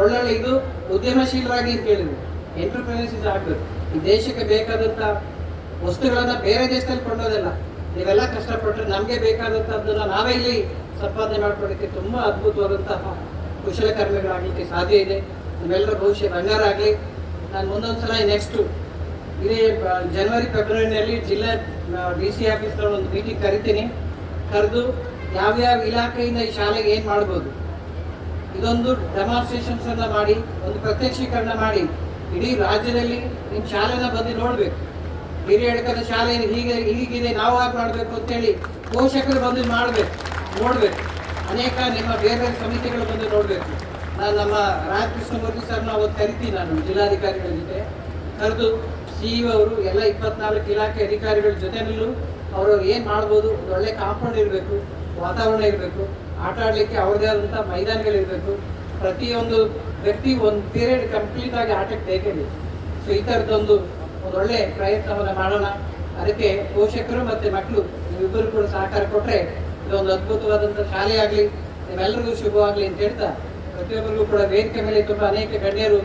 ಒಳ್ಳೊಳ್ಳೆ ಇದು ಉದ್ಯಮಶೀಲರಾಗಿ ಅಂತ ಹೇಳಿದ್ರು. ಎಂಟರ್ಪ್ರಿನರ್ಸಿಸ್ ಆಗ್ಬೇಕು ಈ ದೇಶಕ್ಕೆ ಬೇಕಾದಂತ ವಸ್ತುಗಳನ್ನ ಬೇರೆ ದೇಶದಲ್ಲಿ ಕೊಂಡೋದಲ್ಲ. ನೀವೆಲ್ಲ ಕಷ್ಟಪಟ್ಟರೆ ನಮಗೆ ಬೇಕಾದಂಥದ್ದನ್ನ ನಾವೇ ಇಲ್ಲಿ ಸಂಪಾದನೆ ಮಾಡ್ಕೊಳ್ಳೋಕ್ಕೆ ತುಂಬ ಅದ್ಭುತವಾದಂತಹ ಕುಶಲಕರ್ಮಿಗಳಾಗಲಿಕ್ಕೆ ಸಾಧ್ಯ ಇದೆ. ನಿಮ್ಮೆಲ್ಲರ ಭವಿಷ್ಯ ಬಂಗಾರ ಆಗಲಿ. ನಾನು ಮುಂದೊಂದು ಸಲ ನೆಕ್ಸ್ಟು ಇದೇ ಜನವರಿ ಫೆಬ್ರವರಿನಲ್ಲಿ ಜಿಲ್ಲಾ ಡಿ ಸಿ ಆಫೀಸ್ನಲ್ಲಿ ಒಂದು ಮೀಟಿಂಗ್ ಕರಿತೀನಿ. ಕರೆದು ಯಾವ್ಯಾವ ಇಲಾಖೆಯಿಂದ ಈ ಶಾಲೆಗೆ ಏನು ಮಾಡ್ಬೋದು? ಇದೊಂದು ಡೆಮಾನ್ಸ್ಟ್ರೇಷನ್ಸನ್ನು ಮಾಡಿ, ಒಂದು ಪ್ರತ್ಯಕ್ಷೀಕರಣ ಮಾಡಿ, ಇಡೀ ರಾಜ್ಯದಲ್ಲಿ ನಿಮ್ಮ ಶಾಲೆನ ಬಂದು ನೋಡ್ಬೇಕು. ಹಿರಿಯ ಹಿಡ್ಕದ ಶಾಲೆ ಹೀಗೆ, ಹೀಗಿದೆ, ನಾವು ಹಾಗೆ ಮಾಡಬೇಕು ಅಂತೇಳಿ ಪೋಷಕರು ಬಂದು ಮಾಡಬೇಕು, ನೋಡಬೇಕು. ಅನೇಕ ನಿಮ್ಮ ಬೇರೆ ಬೇರೆ ಸಮಿತಿಗಳು ಬಂದು ನೋಡಬೇಕು. ನಾನು ನಮ್ಮ ರಾಜಕೃಷ್ಣಮೂರ್ತಿ ಸರ್ನ ಅವತ್ತು ಕರಿತೀನಿ ನಾನು, ಜಿಲ್ಲಾಧಿಕಾರಿಗಳ ಜೊತೆ. ಕರೆದು ಸಿ ಅವರು, ಎಲ್ಲ ಇಪ್ಪತ್ನಾಲ್ಕು ಇಲಾಖೆ ಅಧಿಕಾರಿಗಳ ಜೊತೆಯಲ್ಲೂ ಅವರು ಏನು ಮಾಡ್ಬೋದು, ಒಂದು ಒಳ್ಳೆ ಕಾಂಪೌಂಡ್ ಇರಬೇಕು, ವಾತಾವರಣ ಇರಬೇಕು, ಆಟ ಆಡಲಿಕ್ಕೆ ಅವ್ರದೇ ಆದಂಥ ಮೈದಾನಗಳಿರಬೇಕು ಪ್ರತಿಯೊಂದು ವ್ಯಕ್ತಿ ಒಂದು ಪೀರಿಯಡ್ ಕಂಪ್ಲೀಟ್ ಆಗಿ ಆಟಕ್ಕೆ ಬೇಕು ಸೊ ಈ ಥರದ್ದೊಂದು ಒಂದು ಒಳ್ಳೆ ಪ್ರಯತ್ನವನ್ನು ಮಾಡೋಣ. ಅದಕ್ಕೆ ಪೋಷಕರು ಮತ್ತು ಮಕ್ಕಳು, ನೀವಿಬ್ಬರು ಕೂಡ ಸಹಕಾರ ಕೊಟ್ಟರೆ ಇದೊಂದು ಅದ್ಭುತವಾದಂಥ ಶಾಲೆ ಆಗಲಿ ನಿಮ್ಮೆಲ್ಲರಿಗೂ ಶುಭವಾಗಲಿ ಅಂತ ಹೇಳ್ತಾ ಪ್ರತಿಯೊಬ್ಬರಿಗೂ ಕೂಡ ವೇದಿಕೆ ಮೇಲೆ ತುಂಬ ಅನೇಕ ಗಣ್ಯರು,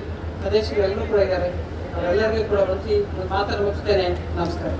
ಸದಸ್ಯರು ಎಲ್ಲರೂ ಕೂಡ ಇದ್ದಾರೆ. ಅವರೆಲ್ಲರಿಗೂ ಕೂಡ ಬಳಸಿ ಮಾತನ್ನು ಮುಗಿಸ್ತೇನೆ ನಮಸ್ಕಾರ.